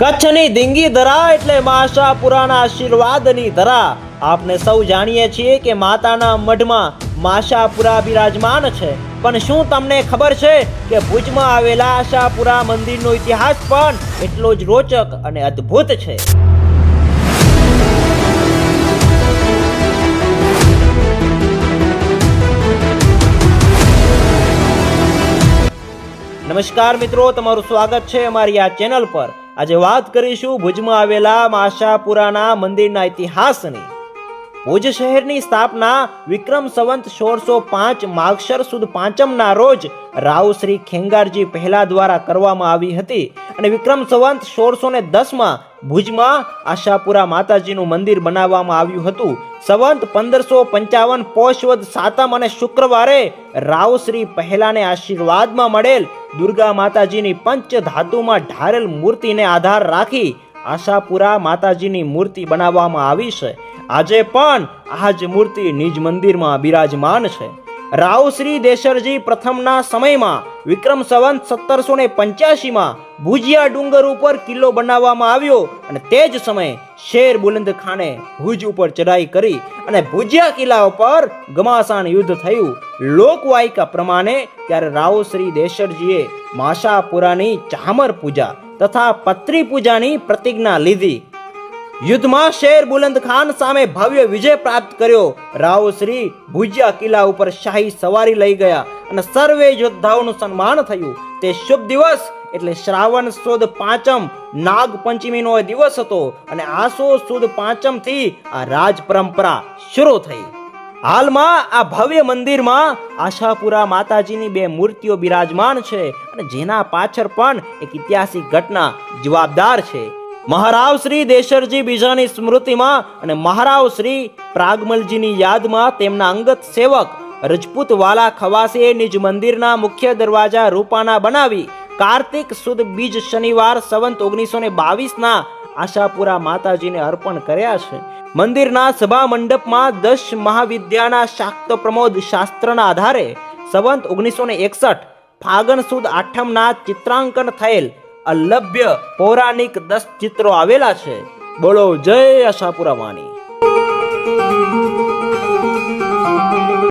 કચ્છની દિંગી ધરા એટલે માશાપુરાના આશીર્વાદની ધરા. આપણે સૌ જાણીએ છીએ કે માતાના મઢમાં માશાપુરા બિરાજમાન છે. પણ શું તમને ખબર છે કે ભુજમાં આવેલા આશાપુરા મંદિરનો ઇતિહાસ પણ એટલો જ રોચક અને અદ્ભુત છે? નમસ્કાર મિત્રો, તમારું સ્વાગત છે અમારી આ ચેનલ પર. આજે વાત કરીશું ભુજમાં આવેલા માશાપુરાના મંદિરના ઇતિહાસની. ભુજ શહેરની સ્થાપના વિક્રમ સંવંત સોળસો પાંચ માગશર સુદ પાંચમના રોજ રાવ શ્રી ખેંગારજી પહેલા દ્વારા કરવામાં આવી હતી અને વિક્રમ સંવંત સોળસો ને દસમાં ભુજમાં આશાપુરા માતાજીનું મંદિર બનાવવામાં આવ્યું હતું. સંવંત પંદરસો પંચાવન પોષવદ સાતમ અને શુક્રવારે રાવ શ્રી પહેલાને આશીર્વાદમાં મળેલ દુર્ગા માતાજીની પંચ ધાતુમાં ઢારેલ મૂર્તિને આધાર રાખી આશાપુરા માતાજીની મૂર્તિ બનાવવામાં આવી છે. આજે પણ આ જ મૂર્તિ નિજ મંદિરમાં બિરાજમાન છે. રાવ શ્રી દેશરજી પ્રથમના સમયમાં વિક્રમ સંવંત સત્તરસો ને પંચ્યાસીમાં ભુજિયા ડુંગર ઉપર કિલ્લો બનાવવામાં આવ્યો અને તે જ સમયે શેર બુલંદ ખાને ભુજ ઉપર ચઢાઈ કરી અને ભુજિયા કિલ્લા ઉપર ઘમાસાણ યુદ્ધ થયું. લોકવાયકા પ્રમાણે ત્યારે રાવ શ્રી દેશરજીએ માશાપુરાની ચામર પૂજા તથા પત્રી પૂજાની પ્રતિજ્ઞા લીધી. યુદ્ધમાં શેર બુલંદ ખાન સામે ભવ્ય વિજય પ્રાપ્ત કર્યો. રાવ શ્રી ભુજિયા કિલ્લા ઉપર શાહી સવારી લઈ ગયા અને સર્વે યોદ્ધાઓનું સન્માન થયું. તે શુભ દિવસ એટલે શ્રાવણ સુદ પાંચમ, નાગ પંચમીનો દિવસ હતો અને આસો સુદ પાંચમથી આ રાજ પરંપરા શરૂ થઈ. હાલમાં આ ભવ્ય મંદિરમાં આશાપુરા માતાજીની બે મૂર્તિઓ બિરાજમાન છે અને જેના પાછળ પણ એક ઐતિહાસિક ઘટના જવાબદાર છે. મહારાવ શ્રી દેશરજી બીજાની સ્મૃતિમાં અને મહારાવ શ્રી પ્રાગમલજીની યાદમાં તેમના અંગત સેવક રજપૂત વાલા ખવાસીએ નિજ મંદિરના મુખ્ય દરવાજા રૂપાના બનાવી કાર્તિક સુદ બીજ શનિવાર સંવંત ઓગણીસો ને બાવીસના આશાપુરા માતાજીને અર્પણ કર્યા છે. મંદિરના સભા મંડપમાં દશ મહાવિદ્યાના શાક્ત પ્રમોદ શાસ્ત્રના આધારે સંવંત ઓગણીસો ને એકસઠ ફાગણ સુદ આઠમના ચિત્રાંકન થયેલ અલભ્ય પૌરાણિક દસ ચિત્રો આવેલા છે. બોલો જય આશાપુરા વાણી.